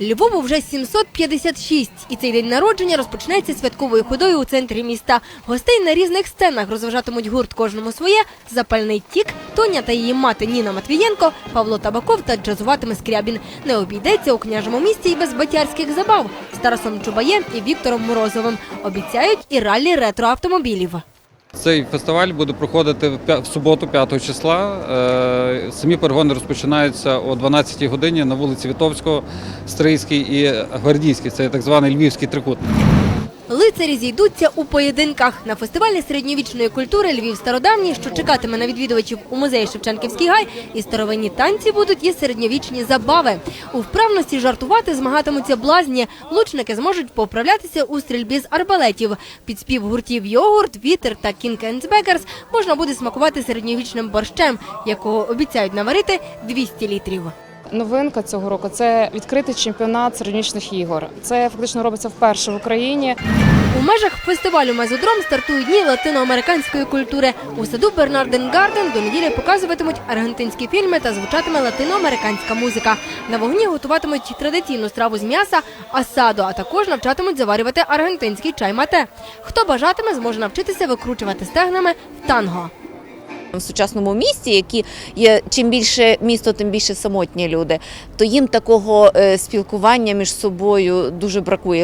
Львову вже 756, і цей день народження розпочнеться святковою ходою у центрі міста. Гостей на різних сценах розважатимуть гурт кожному своє, запальний тік, Тоня та її мати Ніна Матвієнко, Павло Табаков та джазуватиме Скрябін. Не обійдеться у княжому місті і без батярських забав з Тарасом Чубаєм і Віктором Морозовим. Обіцяють і раллі ретроавтомобілів. Цей фестиваль буде проходити в суботу, 5 числа. Е, Самі перегони розпочинаються о 12 годині на вулиці Вітовського, Стрийській і Гвардійській. Це так званий львівський трикутник. Лицарі зійдуться у поєдинках на фестивалі середньовічної культури Львів стародавній, що чекатиме на відвідувачів у музеї Шевченківський гай. І старовинні танці будуть і середньовічні забави. У вправності жартувати змагатимуться блазні. Лучники зможуть поправлятися у стрільбі з арбалетів. Під спів гуртів йогурт, вітер та Кінг Бекерс можна буде смакувати середньовічним борщем, якого обіцяють наварити 200 літрів. Новинка цього року це відкритий чемпіонат середньовічних ігор. Це фактично робиться вперше в Україні. У межах фестивалю Мезодром стартують дні латиноамериканської культури. У саду Бернарден Гарден до неділі показуватимуть аргентинські фільми та звучатиме латиноамериканська музика. На вогні готуватимуть традиційну страву з м'яса асадо, а також навчатимуть заварювати аргентинський чай мате. Хто бажатиме, зможе навчитися викручувати стегнами в танго. В сучасному місті, які є чим більше місто, тим більше самотні люди, то їм такого е, спілкування між собою дуже бракує.